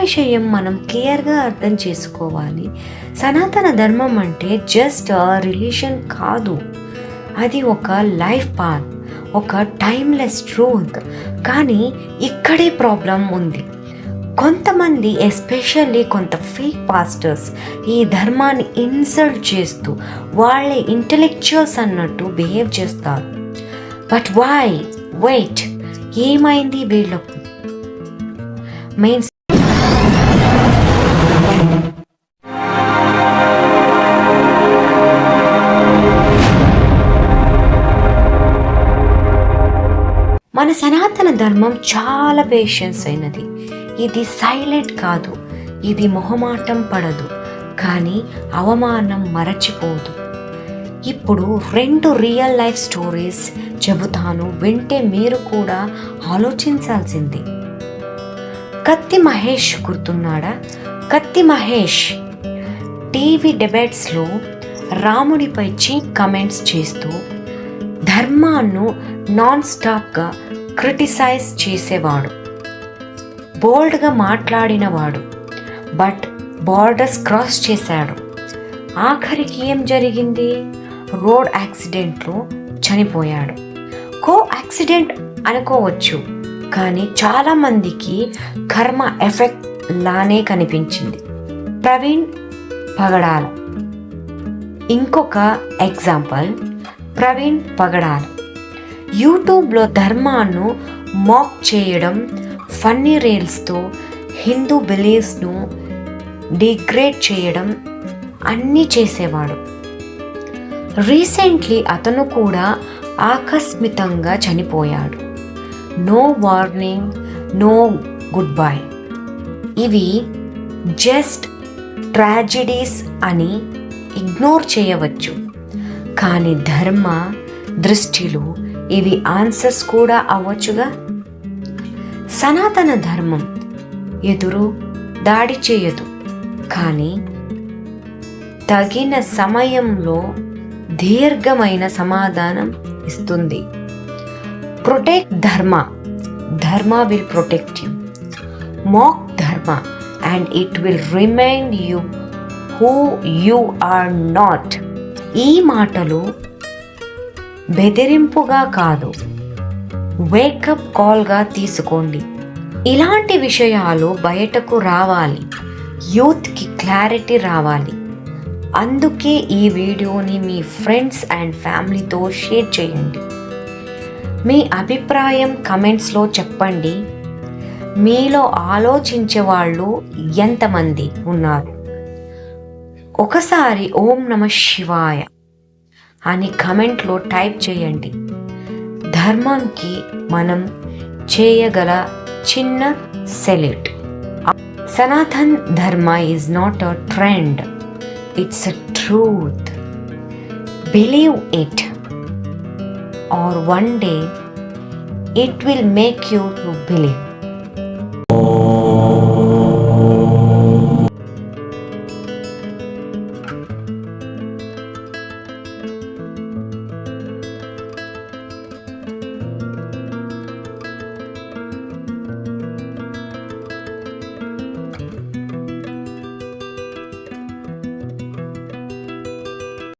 విషయం మనం క్లియర్గా అర్థం చేసుకోవాలి. సనాతన ధర్మం అంటే జస్ట్ రిలీజన్ కాదు. అది ఒక లైఫ్ పాత్ ఒక టైమ్లెస్ ట్రూత్. కానీ ఇక్కడే ప్రాబ్లం ఉంది. కొంతమంది ఎస్పెషల్లీ కొంత ఫేక్ పాస్టర్స్ ఈ ధర్మాన్ని ఇన్సల్ట్ చేస్తూ వాళ్ళే ఇంటెలెక్చువల్స్ అన్నట్టు బిహేవ్ చేస్తారు. But why? వెయిట్. ఏమైంది వీళ్ళకు? మెయిన్ మన సనాతన ధర్మం చాలా పేషెన్స్ అయినది. ఇది సైలెంట్ కాదు. ఇది మొహమాటం పడదు. కానీ అవమానం మరచిపోదు. ఇప్పుడు రెండు రియల్ లైఫ్ స్టోరీస్ చెబుతాను. వింటే మీరు కూడా ఆలోచించాల్సింది. కత్తి మహేష్ గుర్తున్నాడా? కత్తి మహేష్ టీవీ డిబేట్స్లో రాముడిపై చీప్ కమెంట్స్ చేస్తూ ధర్మాన్ని నాన్ స్టాప్గా క్రిటిసైజ్ చేసేవాడు. బోల్డ్గా మాట్లాడినవాడు. బట్ బార్డర్స్ క్రాస్ చేశాడు. ఆఖరికి ఏం జరిగింది? రోడ్ యాక్సిడెంట్లో చనిపోయాడు. కో యాక్సిడెంట్ అనుకోవచ్చు కానీ చాలామందికి కర్మ ఎఫెక్ట్ లానే కనిపించింది. ప్రవీణ్ పగడాల. ఇంకొక ఎగ్జాంపుల్ ప్రవీణ్ పగడాల. యూట్యూబ్లో ధర్మాను మాక్ చేయడం ఫన్నీ రీల్స్తో హిందూ బిలీవ్స్ను డిగ్రేడ్ చేయడం అన్నీ చేసేవాడు. రీసెంట్లీ అతను కూడా ఆకస్మితంగా చనిపోయాడు. No warning no goodbye ఇవి జస్ట్ ట్రాజిడీస్ అని ఇగ్నోర్ చేయవచ్చు. కానీ ధర్మ దృష్టిలో ఇవి ఆన్సర్స్ కూడా అవ్వచ్చుగా? సనాతన ధర్మం ఎదురు దాడి చేయదు. కానీ తగిన సమయంలో దీర్ఘమైన సమాధానం ఇస్తుంది. ప్రొటెక్ట్ ధర్మ. ధర్మ will protect you mock dharma. And it will remind you who you are not ఈ మాటలు బెదిరింపుగా కాదు. వేకప్ కాల్గా తీసుకోండి. ఇలాంటి విషయాలు బయటకు రావాలి. యూత్కి క్లారిటీ రావాలి. అందుకే ఈ వీడియోని మీ ఫ్రెండ్స్ అండ్ ఫ్యామిలీతో షేర్ చేయండి. మీ అభిప్రాయం కమెంట్స్లో చెప్పండి. మీలో ఆలోచించే వాళ్ళు ఎంతమంది ఉన్నారు? ఒకసారి ఓం నమ శివాయ. అని కమెంట్లో టైప్ చేయండి. ధర్మంకి మనం చేయగల చిన్న salute Sanatan Dharma is not a trend it's a truth believe it or one day it will make you to believe